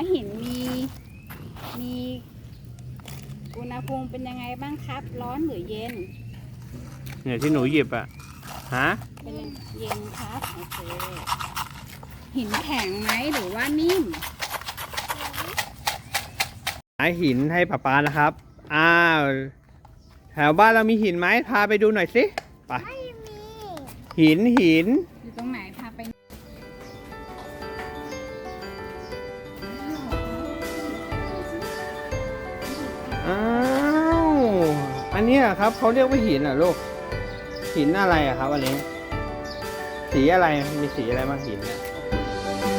ว่าหินมีมีอุณหภูมิเป็นยังไงบ้างครับ ร้อนหรือเย็น เนี่ยที่หนูหยิบอะฮะเป็นเย็นครับโอเคหินแข็งไหมหรือว่านิ่มหาหินให้ป๊าป๊านะครับ อ้าวแถวบ้านเรามีหินไหมพาไปดูหน่อยสิไปไม่มีหินหินอยู่ตรงไหน อันนี้ครับเขาเรียกว่าหินอะลูก หินอะไรอะครับอันนี้สีอะไรมีสีอะไรบ้างหินเนี่ย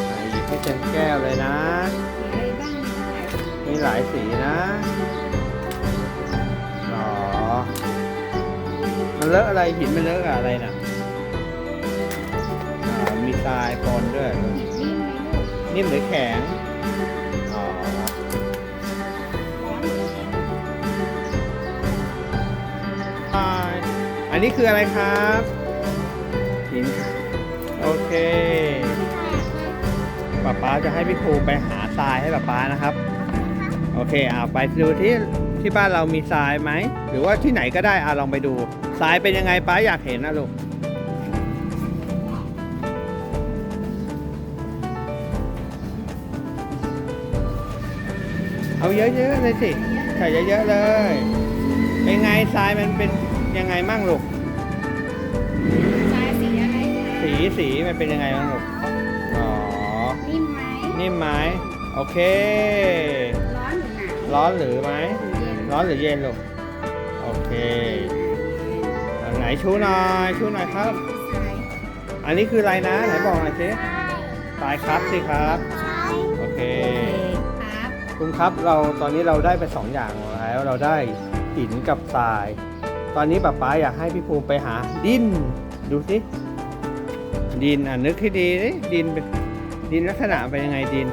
อะหยิบให้เต็มแก้วเลยนะ มีหลายสีนะหรอมันเลอะอะไรหินมันเลอะอะไรน่ะอ่ามีทรายปนด้วย นิ่มไหมลูกนิ่มหรือแข็ง นนี้คืออะไรครับหินโอเคป๊าป๊าจะให้พี่ครูไปหาทรายให้ป๊าป๊านะครับ โอเคอ่าไปดูที่ที่บ้านเรามีทรายไหม หรือว่าที่ไหนก็ได้อ่าลองไปดูทรายเป็นยังไงป้าอยากเห็นนะลูกเอาเยอะๆเลยสิใส่เยอะๆเลย เป็นไงทรายมันเป็น ยังไงมั่งลูกทรายสีอะไรคะสีสีมันเป็นยังไงบ้างลูกอ๋อนิ่มไหมนิ่มไหมโอเค ร้อนหรือหนาวร้อนหรือไหมหรือเย็นร้อนหรือเย็นลูกโอเคอันไหนชูหน่อยชูหน่อยครับ ทรายอันนี้คืออะไรนะไหนบอกหน่อยสิทรายครับสิครับใช่โอเค ครับคุณครับเราตอนนี้เราได้ไปสองอย่างแล้วเราได้หินกับทราย ตอนนี้ป๊าป๊าอยากให้พี่ภูมิไปหาดิน ดูสิ ดินอะนึกให้ดีดิดินเป็นดินลักษณะเป็นยังไงดิน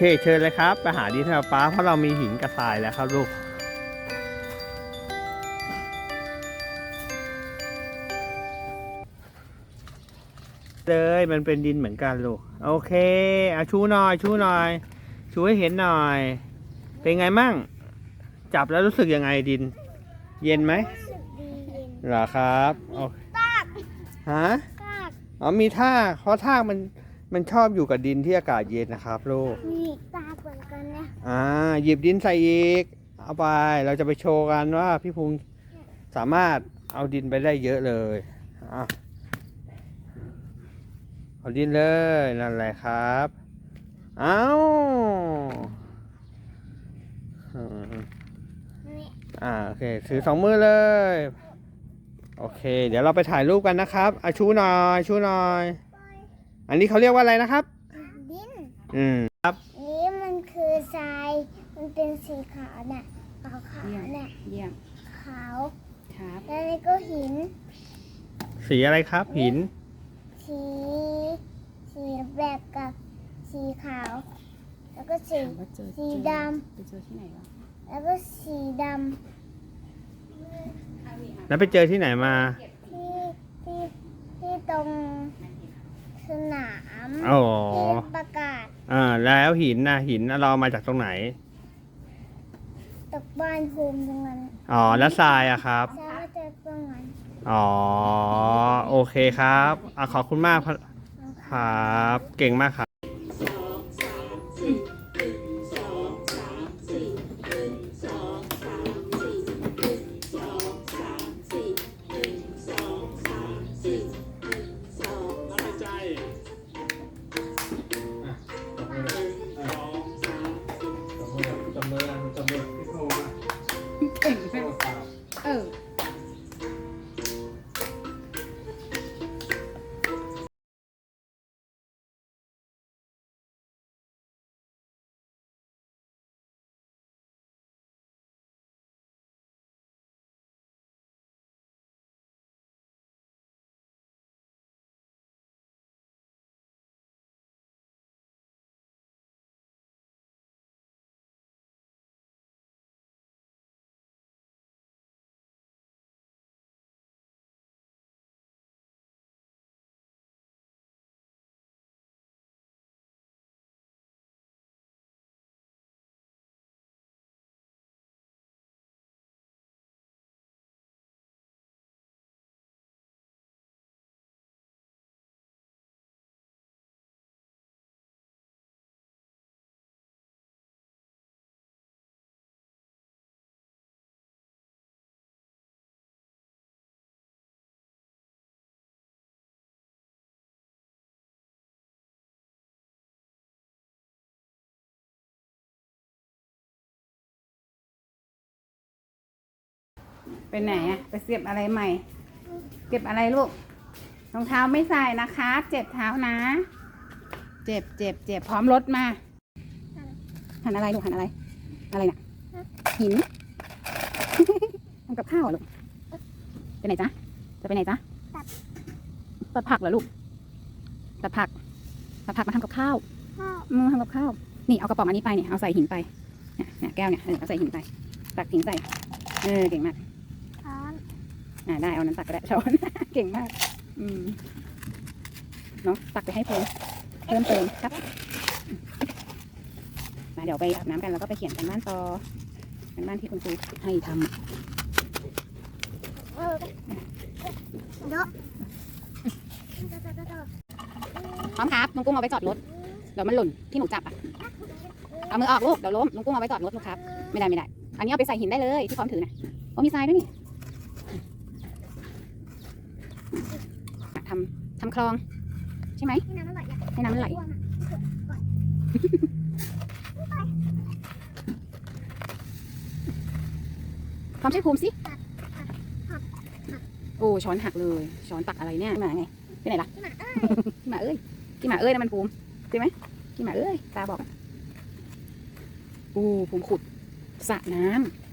เคเชิญเลยครับ ไปหาดินให้ป๊าป๊าเพราะเรามีหินกับทรายแล้วครับลูกเลยมันเป็นดินเหมือนกันลูก โอเคเอาชูหน่อยชูหน่อย ชูให้เห็นหน่อย เป็นไงมั่ง จับแล้วรู้สึกยังไงดิน เย็นไหมรู้สึกดีเย็นเหรอครับโอตากฮะตากอ๋อมีท่ากเพราะท่ากมัน มันชอบอยู่กับดินที่อากาศเย็นนะครับลูกมีตากเหมือนกันนะอ่าหยิบดินใส่อีก เอาไปเราจะไปโชว์กันว่าพี่ภูมิสามารถเอาดินไปได้เยอะเลยอะเอาดินเลยนั่นแหละครับเอาอืมนี่อ่าโอเคถือสองมือเลย โอเค เดี๋ยวเราไปถ่ายรูปกันนะครับอาชูหน่อยชูหน่อย อันนี้เขาเรียกว่าอะไรนะครับ ดินอืมครับ นี่มันคือทราย มันเป็นสีขาวน่ะขาวขาวเยี่ยมน่ะเยี่ยมขาวครับแล้วนี่ก็หิน สีอะไรครับ หิน สีสีแบบกับสีขาว แล้วก็สี ถามว่าเจอสีเจอดไปเจอที่ไหนวะำแล้วก็สีดแล้วไปเจอที่ไหนมาำที่ที่ที่ตรง สนามอ๋อ ที่ประกาศอ่า แล้วหินนะหินน่ะเราเอามาจากตรงไหน ตกบ้านภูมิตรงนั้นอ๋อ แล้วทรายอะครับทรายก็จะตรงนั้นอ๋อ โอเคครับอะขอบคุณมากครับ เก่งมากครับ coat. ไปไหนอะไปเสียบอะไรใหม่ เก็บอะไรลูกรองเท้าไม่ใส่นะคะ เจ็บเท้านะ เจ็บเจ็บเจ็บพร้อมรถมาหันอะไรลูกหันอะไร อะไรน่ะหินทำกับข้าวเหรอลูกไปไหนจ๊ะจะไปไหนจ๊ะตัดผักเหรอลูกตัดผักตัดผักมาทำกับข้าวพ่อมือทำกับข้าวนี่เอากระป๋องอันนี้ไปเนี่ยเอาใส่หินไปเนี่ยเนี่ยแก้วเนี่ยเออเอาใส่หินไปตักหินใส่เออเก่งมาก ช้อนอ่าได้เอานั้นตักก็ได้ช้อน เก่งมาก อืมเนาะตักไปให้เพิ่มเพิ่มเติมครับ มาเดี๋ยวไปอาบน้ำกันแล้วก็ไปเขียนกันบ้านต่อกันบ้านที่คุณครูให้ทำเยอะพร้อมครับลุงกุ้งเอาไปจอดรถเดี๋ยวมันหล่นที่หนูจับอะเอามือออกลูกเดี๋ยวล้มลุงกุ้งเอาไว้จอดรถลูกครับ ไม่ได้ไม่ได้ อันนี้เอาไปใส่หินได้เลยที่พร้อมถือนะโอ้มีทรายด้วยนี่อะ ทำทำคลอง ใช่ไหมให้น้ำมันไหลอะให้น้ำมันไหลอ้วกอะพร้อมใช้ภูมิสิ โอ้ช้อนหักเลย ช้อนตักอะไรเนี่ยพี่หมาไงไปไหนล่ะพี่หมาเอ้ยพี่หมาเอ้ยพี่หมาเอ้ยนั่นมันภูมิใช่ไหมพี่หมาเอ้ยตาบอกอะโอ้ภูมิขุดสระน้ำ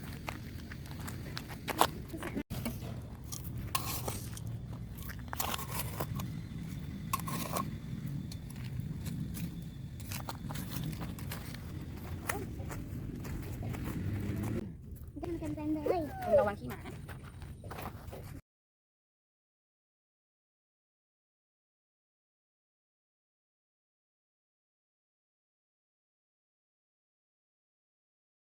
มันเต็มๆเลย ระวังขี้หมานะ